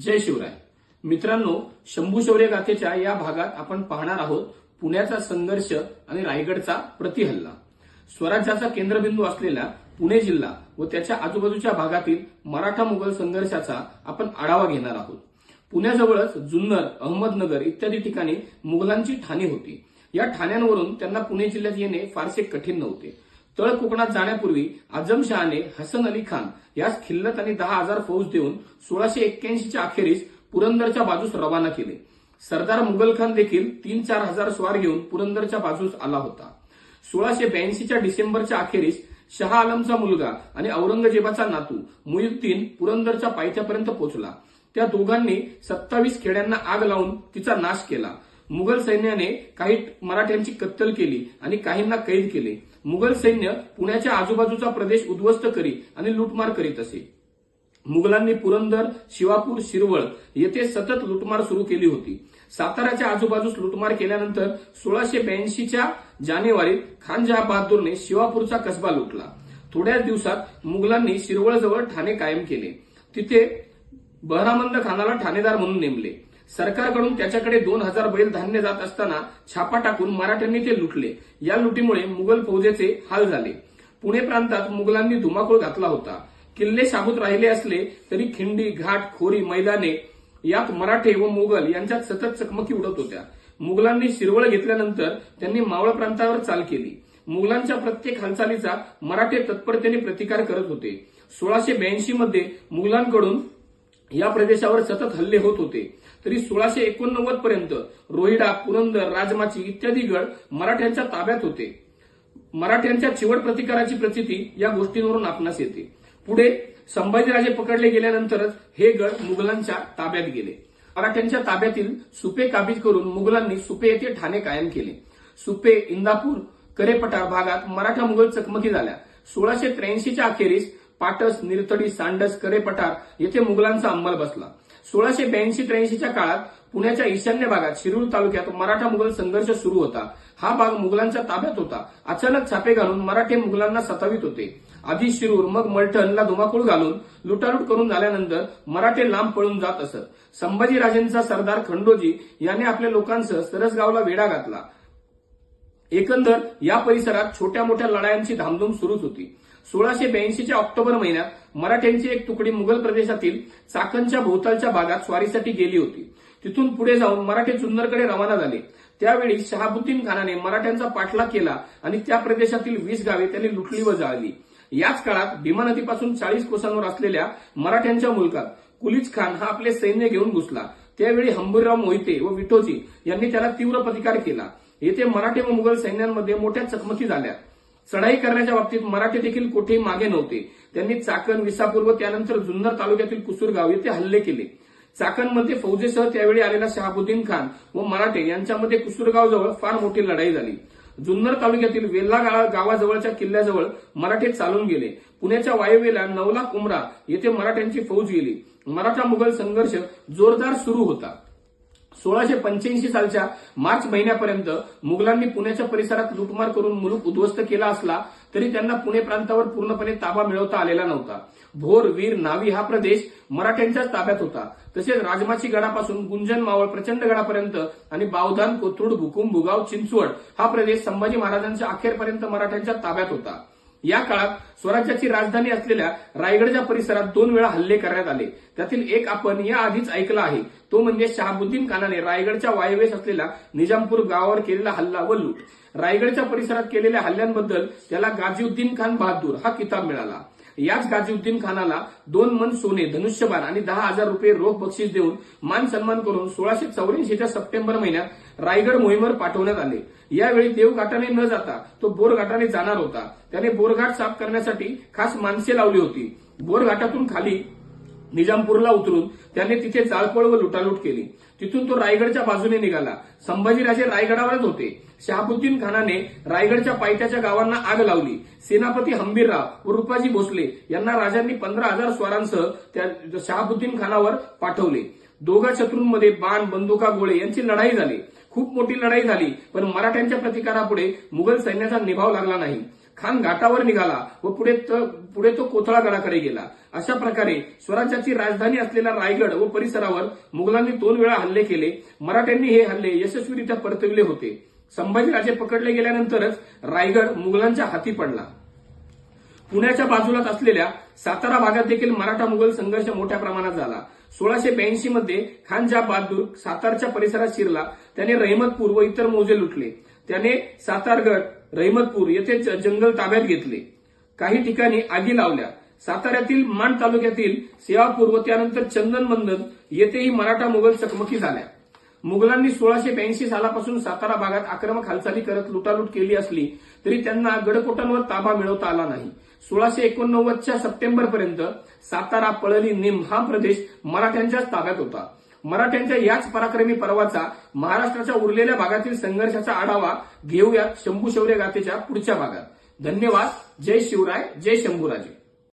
जय शिवराय. मित्रांनो शंभू शौर्य गाथेच्या या भागात आपण पाहणार आहोत पुण्याचा संघर्ष आणि रायगडचा प्रतिहल्ला. स्वराज्याचा केंद्रबिंदू असलेला पुणे जिल्हा व त्याच्या आजूबाजूच्या भागातील मराठा मुघल संघर्षाचा आपण आढावा घेणार आहोत. पुण्याजवळच जुन्नर अहमदनगर इत्यादी ठिकाणी मुघलांची ठाणी होती. या ठाण्यांवरून त्यांना पुणे जिल्ह्यात येणे फारसे कठीण नव्हते. तळ कोकणात जाण्यापूर्वी आझमशहाने हसन अली खान यास खिल्लत आणि दहा हजार फौज देऊन सोळाशे एक्क्याऐंशीच्या अखेरीस पुरंदरच्या बाजूस रवाना केले. सरदार मुघल खान देखील तीन चार हजार स्वार घेऊन पुरंदरच्या बाजूस आला होता. सोळाशे ब्याऐंशीच्या डिसेंबरच्या अखेरीस शहा आलमचा मुलगा आणि औरंगजेबाचा नातू मुयुद्दीन पुरंदरच्या पायथ्यापर्यंत पोहोचला. त्या दोघांनी सत्तावीस खेड्यांना आग लावून तिचा नाश केला. मुघल सैन्याने काही मराठ्यांची कत्तल केली आणि काहींना कैद केले. मुघल सैन्य पुण्याच्या आजूबाजूचा प्रदेश उद्ध्वस्त करी आणि लुटमार करीत असे. मुघलांनी पुरंदर शिवापूर शिरवळ येथे सतत लुटमार सुरू केली होती. साताऱ्याच्या आजूबाजूस लुटमार केल्यानंतर सोळाशे ब्याऐंशीच्या जानेवारीत खान जहा बहादूरने शिवापूरचा कसबा लुटला. थोड्याच दिवसात मुघलांनी शिरवळजवळ ठाणे कायम केले. तिथे बहरामंद खानाला ठाणेदार म्हणून नेमले. सरकारकडून त्याच्याकडे दोन हजार बैल धान्य जात असताना छापा टाकून मराठ्यांनी ते लुटले. या लुटीमुळे मुघल फौजेचे हाल झाले. पुणे प्रांतात मुघलांनी धुमाकूळ घातला होता. किल्ले शाबूत राहिले असले तरी खिंडी घाट खोरी मैदाने यात मराठे व मुघल यांच्यात सतत चकमकी उडत होत्या. मुघलांनी शिरवळ घेतल्यानंतर त्यांनी मावळ प्रांतावर चाल केली. मुघलांच्या प्रत्येक हालचालीचा मराठे तत्परतेने प्रतिकार करत होते. सोळाशे ब्याऐंशी मध्ये मुघलांकडून या प्रदेशावर सतत हल्ले होत होते. तरी सोळाशे एकोणनव्वद पर्यंत रोहिडा पुरंदर राजमाची इत्यादी गड मराठ्यांच्या ताब्यात होते. मराठ्यांच्या चिवट प्रतिकाराची प्रचिती या गोष्टींवरून आपणास येते. पुढे संभाजीराजे पकडले गेल्यानंतरच हे गड मुघलांच्या ताब्यात गेले. मराठ्यांच्या ताब्यातील सुपे काबीज करून मुघलांनी सुपे येथे ठाणे कायम केले. सुपे इंदापूर करेपटार भागात मराठा मुघल चकमकी झाल्या. सोळाशे त्र्याऐंशीच्या अखेरीस पाटस निरतडी सांडस करेपठार येथे मुघलांचा अंमल बसला. सोळाशे ब्याऐंशी त्र्याऐंशीच्या काळात पुण्याच्या ईशान्य भागात शिरूर तालुक्यात मराठा मुघल संघर्ष सुरू होता. हा भाग मुघलांच्या ताब्यात होता. अचानक छापे घालून मराठे मुघलांना सतावित होते. आधी शिरूर मग मलठणला धुमाकूळ घालून लुटालूट करून झाल्यानंतर मराठे लांब पळून जात असत. संभाजीराजेंचा सरदार खंडोजी याने आपल्या लोकांसह सरसगावला वेढा घातला. एकंदर या परिसरात छोट्या मोठ्या लढायांची धामधूम सुरूच होती. सोळाशे ब्याऐंशीच्या ऑक्टोबर महिन्यात मराठ्यांची एक तुकडी मुघल प्रदेशातील चाकणच्या भोवतालच्या भागात स्वारीसाठी गेली होती. तिथून पुढे जाऊन मराठे चुन्नरकडे रवाना झाले. त्यावेळी शहाबुद्दीन खानाने मराठ्यांचा पाठलाग केला आणि त्या प्रदेशातील वीस गावे त्यांनी लुटली व जाळली. याच काळात भीमा नदीपासून चाळीस कोसांवर असलेल्या मराठ्यांच्या मुलकात कुलीज खान हा आपले सैन्य घेऊन घुसला. त्यावेळी हंबीरराव मोहिते व विठोजी यांनी त्याला तीव्र प्रतिकार केला. येथे मराठे व मुघल सैन्यांमध्ये मोठ्या चकमकी झाल्या. चढाई करण्याच्या बाबतीत मराठे देखील कुठेही मागे नव्हते. त्यांनी चाकण विसापूर व त्यानंतर जुन्नर तालुक्यातील कुसूरगाव येथे हल्ले केले. चाकणमध्ये फौजेसह त्यावेळी आलेला शहाबुद्दीन खान व मराठे यांच्यामध्ये कुसूरगावजवळ फार मोठी लढाई झाली. जुन्नर तालुक्यातील वेल्ला गावाजवळच्या किल्ल्याजवळ मराठे चालून गेले. पुण्याच्या वायव्येला नवला कुमरा येथे मराठ्यांची फौज गेली. मराठा मुघल संघर्ष जोरदार सुरू होता. सोळाशे पंच्याऐंशी सालच्या मार्च महिन्यापर्यंत मुघलांनी पुण्याच्या परिसरात लुटमार करून मुलूक उद्ध्वस्त केला असला तरी त्यांना पुणे प्रांतावर पूर्णपणे ताबा मिळवता आलेला नव्हता. भोर वीर नावी हा प्रदेश मराठ्यांच्याच ताब्यात होता. तसेच राजमाची गडापासून गुंजन मावळ प्रचंड गडापर्यंत आणि बावधान कोथरूड भुकुम भुगाव चिंचवड हा प्रदेश संभाजी महाराजांच्या अखेरपर्यंत मराठ्यांच्या ताब्यात होता. या काळात स्वराज्याची राजधानी असलेल्या रायगडच्या परिसरात दोन वेळा हल्ले करण्यात आले. त्यातील एक आपण या आधीच ऐकला आहे. तो म्हणजे शहाबुद्दीन खानाने रायगडच्या वायव्येस असलेल्या निजामपूर गावावर केलेला हल्ला व लूट. रायगडच्या परिसरात केलेल्या हल्ल्यांबद्दल त्याला गाजीउद्दीन खान बहादूर हा किताब मिळाला. याच गाजीउद्दीन खानाला दोन मन सोने धनुष्यबाण आणि दहा हजार रुपये रोख बक्षीस देऊन मान सन्मान करून सोळाशे चौऱ्याऐंशीच्या सप्टेंबर महिन्यात रायगड मोहिमेवर पाठवण्यात आले. यावेळी देवघाटाने न जाता तो बोरघाटाने जाणार होता. त्याने बोरघाट साफ करण्यासाठी खास माणसे लावली होती. बोरघाटातून खाली निजामपूरला उतरून त्याने तिथे चालपळ व लुटालूट केली. तिथून तो रायगडच्या बाजूने निघाला. संभाजीराजे रायगडावरच होते. शहाबुद्दीन खानाने रायगडच्या पायथ्याच्या गावांना आग लावली. सेनापती हंबीरराव व रुपाजी भोसले यांना राजांनी पंधरा हजार स्वारांसह त्या शहाबुद्दीन खानावर पाठवले. दोघा शत्रूंमध्ये बाण बंदुका गोळे यांची लढाई झाली. खूप मोठी लढाई झाली पण मराठ्यांच्या प्रतिकारापुढे मुघल सैन्याचा निभाव लागला नाही. खान घाटावर निघाला व पुढे पुढे तो कोथळागडाकडे गेला. अशा प्रकारे स्वराज्याची राजधानी असलेला रायगड व परिसरावर मुघलांनी दोन वेळा हल्ले केले. मराठ्यांनी हे हल्ले यशस्वीरित्या परतविले होते. संभाजीराजे पकडले गेल्यानंतरच रायगड मुघलांच्या हाती पडला. पुण्याच्या बाजूलाच असलेल्या सातारा भागात देखील मराठा मुघल संघर्ष मोठ्या प्रमाणात झाला. सोळाशे ब्याऐंशी मध्ये खानजा बहादूर सातारच्या परिसरात शिरला त्याने रहिमतपूर व इतर मोजे लुटले. त्याने सातारगड रहिमतपूर येथे जंगल ताब्यात घेतले. काही ठिकाणी आगी लावल्या. साताऱ्यातील माण तालुक्यातील सेवापूर व त्यानंतर चंदनमंदन येथेही मराठा मुघल चकमकी झाल्या. मुघलांनी सोळाशे ब्याऐंशी सालापासून सातारा भागात आक्रमक हालचाली करत लुटालूट केली असली तरी त्यांना गडकोटांवर ताबा मिळवता आला नाही. सोळाशे एकोणनव्वदच्या सप्टेंबरपर्यंत सातारा पळली निम हा प्रदेश मराठ्यांच्याच ताब्यात होता. मराठ्यांच्या याच पराक्रमी पर्वाचा महाराष्ट्राच्या उरलेल्या भागातील संघर्षाचा आढावा घेऊयात शंभू शौर्य गाथेच्या पुढच्या भागात. धन्यवाद. जय शिवराय. जय शंभूराजे.